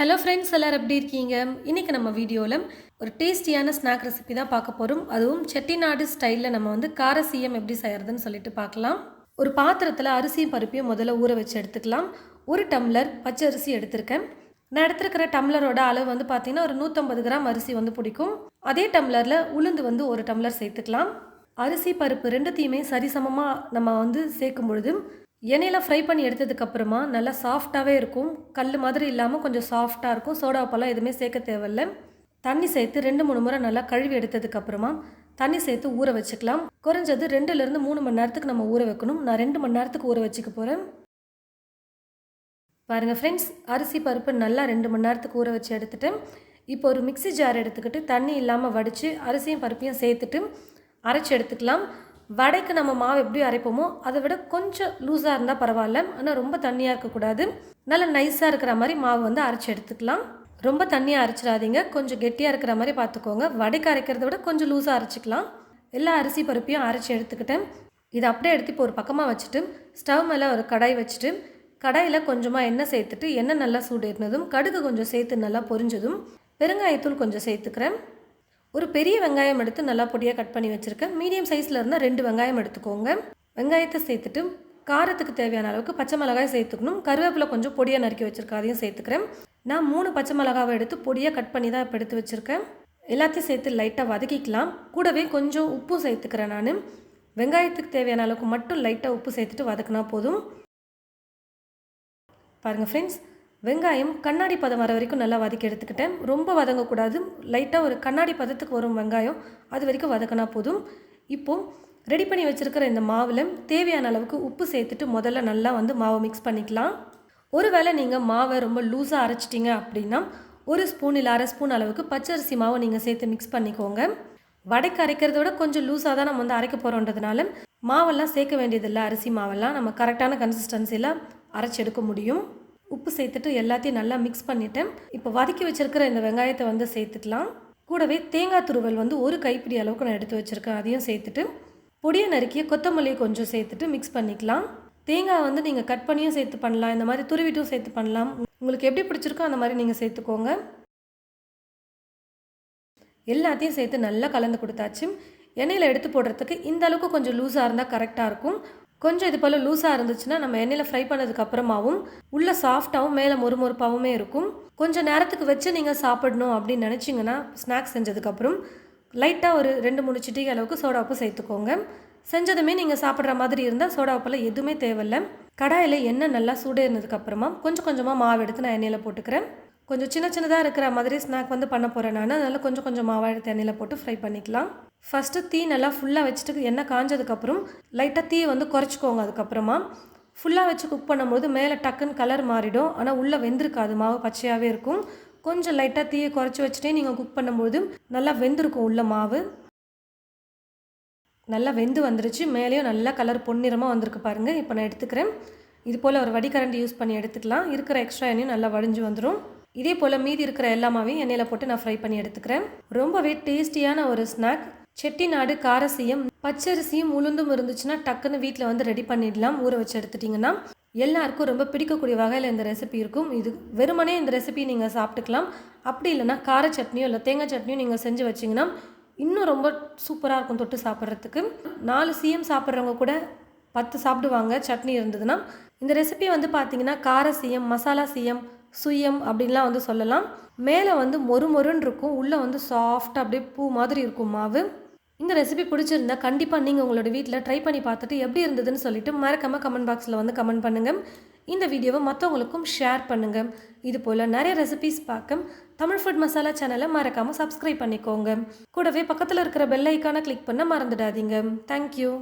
Hello friends எல்லோரும் எப்படி இருக்கீங்க? இன்றைக்கி நம்ம வீடியோவில் ஒரு டேஸ்டியான ஸ்நாக் ரெசிபி தான் பார்க்க போகிறோம் அதுவும் செட்டிநாடு ஸ்டைலில் நம்ம வந்து கார சீயம் எப்படி செய்கிறதுன்னு சொல்லிட்டு பார்க்கலாம். ஒரு பாத்திரத்தில் அரிசியும் பருப்பையும் முதல்ல ஊற வச்சு எடுத்துக்கலாம். ஒரு டம்ளர் பச்சை அரிசி எடுத்திருக்கேன். நான் எடுத்துருக்கிற டம்ளரோட அளவு வந்து பார்த்தீங்கன்னா ஒரு நூற்றம்பது கிராம் அரிசி வந்து பிடிக்கும். அதே டம்ளரில் உளுந்து வந்து ஒரு டம்ளர் சேர்த்துக்கலாம். அரிசி பருப்பு ரெண்டுத்தையுமே சரிசமமாக நம்ம வந்து சேர்க்கும் பொழுது எண்ணெயில் ஃப்ரை பண்ணி எடுத்ததுக்கப்புறமா நல்லா சாஃப்டாகவே இருக்கும். கல் மாதிரி இல்லாமல் கொஞ்சம் சாஃப்டாக இருக்கும். சோடா உப்பெல்லாம் எதுவுமே சேர்க்க தேவையில்ல. தண்ணி சேர்த்து ரெண்டு மூணு முறை நல்லா கழுவி எடுத்ததுக்கப்புறமா தண்ணி சேர்த்து ஊற வச்சுக்கலாம். குறைஞ்சது ரெண்டுலேருந்து மூணு மணி நேரத்துக்கு நம்ம ஊற வைக்கணும். நான் ரெண்டு மணி நேரத்துக்கு ஊற வச்சுக்க போகிறேன் பாருங்கள் ஃப்ரெண்ட்ஸ் அரிசி பருப்பு நல்லா ரெண்டு மணி நேரத்துக்கு ஊற வச்சு எடுத்துட்டு இப்போ ஒரு மிக்ஸி ஜார் எடுத்துக்கிட்டு தண்ணி இல்லாமல் வடித்து அரிசியும் பருப்பையும் சேர்த்துட்டு அரைச்சி எடுத்துக்கலாம். வடைக்கு நம்ம மாவு எப்படி அரைப்போமோ அதை விட கொஞ்சம் லூஸாக இருந்தால் பரவாயில்ல. ஆனால் ரொம்ப தண்ணியாக இருக்கக்கூடாது நல்லா நைஸாக இருக்கிற மாதிரி மாவு வந்து அரைச்சி எடுத்துக்கலாம். ரொம்ப தண்ணியாக அரைச்சிடாதீங்க. கொஞ்சம் கெட்டியாக இருக்கிற மாதிரி பார்த்துக்கோங்க. வடைக்கு அரைக்கிறத விட கொஞ்சம் லூஸாக அரைச்சிக்கலாம். எல்லா அரிசி பருப்பையும் அரைச்சி எடுத்துக்கிட்டேன். இதை அப்படியே எடுத்து இப்போ ஒரு பக்கமாக வச்சுட்டு ஸ்டவ் மேலே ஒரு கடாய் வச்சுட்டு கடாயில் கொஞ்சமாக எண்ணெய் சேர்த்துட்டு எண்ணெய் நல்லா சூடு ஏறினதும் கடுகு கொஞ்சம் சேர்த்து நல்லா பொரிஞ்சதும் பெருங்காயத்தூள் கொஞ்சம் சேர்த்துக்கிறேன். ஒரு பெரிய வெங்காயம் எடுத்து நல்லா பொடியாக கட் பண்ணி வச்சுருக்கேன். மீடியம் சைஸில் இருந்தால் ரெண்டு வெங்காயம் எடுத்துக்கோங்க. வெங்காயத்தை சேர்த்துட்டு காரத்துக்கு தேவையான அளவுக்கு பச்சை மிளகாய் சேர்த்துக்கணும். கருவேப்பிலை கொஞ்சம் பொடியாக நறுக்கி வச்சுருக்கேன். அதையும் சேர்த்துக்கிறேன். நான் மூணு பச்சை மிளகாவை எடுத்து பொடியாக கட் பண்ணி தான் இப்போ எடுத்து வச்சுருக்கேன். எல்லாத்தையும் சேர்த்து லைட்டாக வதக்கிக்கலாம். கூடவே கொஞ்சம் உப்பும் சேர்த்துக்கிறேன் நான். வெங்காயத்துக்கு தேவையான அளவுக்கு மட்டும் லைட்டாக உப்பு சேர்த்துட்டு வதக்கினா போதும். பாருங்கள் ஃப்ரெண்ட்ஸ் வெங்காயம் கண்ணாடி பதம் வர வரைக்கும் நல்லா வதக்கி எடுத்துக்கிட்டேன். ரொம்ப வதங்கக்கூடாது. லைட்டாக ஒரு கண்ணாடி பதத்துக்கு வரும் வெங்காயம். அது வரைக்கும் வதக்கினா போதும். இப்போது ரெடி பண்ணி வச்சுருக்கிற இந்த மாவில் தேவையான அளவுக்கு உப்பு சேர்த்துட்டு முதல்ல நல்லா வந்து மாவை மிக்ஸ் பண்ணிக்கலாம். ஒருவேளை நீங்கள் மாவை ரொம்ப லூஸாக அரைச்சிட்டிங்க அப்படின்னா ஒரு ஸ்பூன் இல்லை அரை ஸ்பூன் அளவுக்கு பச்சரிசி மாவை நீங்கள் சேர்த்து மிக்ஸ் பண்ணிக்கோங்க. வடைக்கு அரைக்கிறத விட கொஞ்சம் லூஸாக தான் நம்ம வந்து அரைக்க போகிறோன்றதுனால மாவெல்லாம் சேர்க்க வேண்டியதில்லை. அரிசி மாவெல்லாம் நம்ம கரெக்டான கன்சிஸ்டன்சியில் அரைச்சி எடுக்க முடியும். உப்பு சேர்த்துட்டு எல்லாத்தையும் நல்லா மிக்ஸ் பண்ணிட்டேன். இப்போ வதக்கி வச்சுருக்கிற இந்த வெங்காயத்தை வந்து சேர்த்துக்கலாம். கூடவே தேங்காய் துருவல் வந்து ஒரு கைப்பிடி அளவுக்கு நான் எடுத்து வச்சுருக்கேன். அதையும் சேர்த்துட்டு பொடியை நறுக்கிய கொத்தமல்லியை கொஞ்சம் சேர்த்துட்டு மிக்ஸ் பண்ணிக்கலாம். தேங்காய் வந்து நீங்கள் கட் பண்ணியும் சேர்த்து பண்ணலாம். இந்த மாதிரி துருவிட்டும் சேர்த்து பண்ணலாம். உங்களுக்கு எப்படி பிடிச்சிருக்கோ அந்த மாதிரி நீங்கள் சேர்த்துக்கோங்க. எல்லாத்தையும் சேர்த்து நல்லா கலந்து கொடுத்தாச்சு. எண்ணெயில் எடுத்து போடுறதுக்கு இந்த அளவுக்கு கொஞ்சம் லூஸாக இருந்தால் கரெக்டாக இருக்கும். கொஞ்சம் இது போல் லூஸாக இருந்துச்சுன்னா நம்ம எண்ணெயில் ஃப்ரை பண்ணதுக்கு அப்புறமாவும் உள்ள சாஃப்டாகவும் மேலே மொறுமொறுப்பாகவுமே இருக்கும். கொஞ்சம் நேரத்துக்கு வச்சு நீங்கள் சாப்பிடணும் அப்படின்னு நினச்சிங்கன்னா ஸ்நாக்ஸ் செஞ்சதுக்கப்புறம் லைட்டாக ஒரு ரெண்டு மூணு சிட்டிகை அளவுக்கு சோடாப்பு சேர்த்துக்கோங்க. செஞ்சதுமே நீங்கள் சாப்பிட்ற மாதிரி இருந்தால் சோடா எதுவுமே தேவையில்லை. கடாயில் எண்ணெய் நல்லா சூடேறினதுக்கப்புறமா கொஞ்சம் கொஞ்சமாக மாவு எடுத்து நான் எண்ணெயில் போட்டுக்கிறேன். கொஞ்சம் சின்ன சின்னதாக இருக்கிற மாதிரி ஸ்நாக் வந்து பண்ண போகிறேன் நான். அதனால் கொஞ்சம் கொஞ்சம் மாவாக எடுத்து எண்ணெயில் போட்டு ஃப்ரை பண்ணிக்கலாம். ஃபஸ்ட்டு தீ நல்லா ஃபுல்லாக வச்சுட்டு எண்ணெய் காஞ்சதுக்கப்புறம் லைட்டாக தீயை வந்து குறைச்சிக்கோங்க அதுக்கப்புறமா. ஃபுல்லாக வச்சு குக் பண்ணும்போது மேலே டக்குன்னு கலர் மாறிடும். ஆனால் உள்ளே வெந்திருக்காது. மாவு பச்சையாகவே இருக்கும். கொஞ்சம் லைட்டாக தீயை குறைச்சி வச்சுட்டே நீங்கள் குக் பண்ணும்போது நல்லா வெந்திருக்கும் உள்ள மாவு. நல்லா வெந்து வந்துருச்சு. மேலேயும் நல்லா கலர் பொன்னிறமாக வந்திருக்கு பாருங்கள் இப்போ நான் எடுத்துக்கிறேன். இது போல் ஒரு வடிகரண்டி யூஸ் பண்ணி எடுத்துக்கலாம். இருக்கிற எக்ஸ்ட்ரா எண்ணெயும் நல்லா வடிஞ்சு வந்துடும் இதே போல் மீதி இருக்கிற எல்லாமாவையும் எண்ணெயில் போட்டு நான் ஃப்ரை பண்ணி எடுத்துக்கிறேன். ரொம்பவே டேஸ்டியான ஒரு ஸ்நாக் செட்டிநாடு காரசியம். பச்சரிசியும் உளுந்தும் இருந்துச்சுன்னா டக்குன்னு வீட்டில் வந்து ரெடி பண்ணிடலாம். ஊற வச்சு எடுத்துட்டிங்கன்னா எல்லாருக்கும் ரொம்ப பிடிக்கக்கூடிய வகையில் இந்த ரெசிபி இருக்கும். இது வெறுமனே இந்த ரெசிபி நீங்கள் சாப்பிட்டுக்கலாம். அப்படி இல்லைனா கார சட்னியோ இல்லை தேங்காய் சட்னியோ நீங்கள் செஞ்சு வச்சிங்கன்னா இன்னும் ரொம்ப சூப்பராக இருக்கும் தொட்டு சாப்பிட்றதுக்கு. நாலு சிஎம் சாப்பிட்றவங்க கூட பத்து சாப்பிடுவாங்க சட்னி இருந்ததுன்னா. இந்த ரெசிபி வந்து பார்த்தீங்கன்னா கார சிஎம் மசாலா சிஎம் சுயம் அப்படின்லாம் வந்து சொல்லலாம். மேலே வந்து மொறு மொறுன்னு இருக்கும். உள்ளே வந்து சாஃப்டாக அப்படியே பூ மாதிரி இருக்கும் மாவு. இந்த ரெசிபி பிடிச்சிருந்தா கண்டிப்பாக நீங்கள் உங்களோட வீட்டில் ட்ரை பண்ணி பார்த்துட்டு எப்படி இருந்ததுன்னு சொல்லிட்டு மறக்காமல் கமெண்ட் பாக்ஸில் வந்து கமெண்ட் பண்ணுங்கள் இந்த வீடியோவை மற்றவங்களுக்கும் ஷேர் பண்ணுங்கள் இது போல் நிறைய ரெசிபிஸ் பார்க்க தமிழ் ஃபுட் மசாலா சேனலை மறக்காமல் சப்ஸ்கிரைப் பண்ணிக்கோங்க. கூடவே பக்கத்தில் இருக்கிற பெல் ஐக்கானை கிளிக் பண்ண மறந்துடாதீங்க. தேங்க்யூ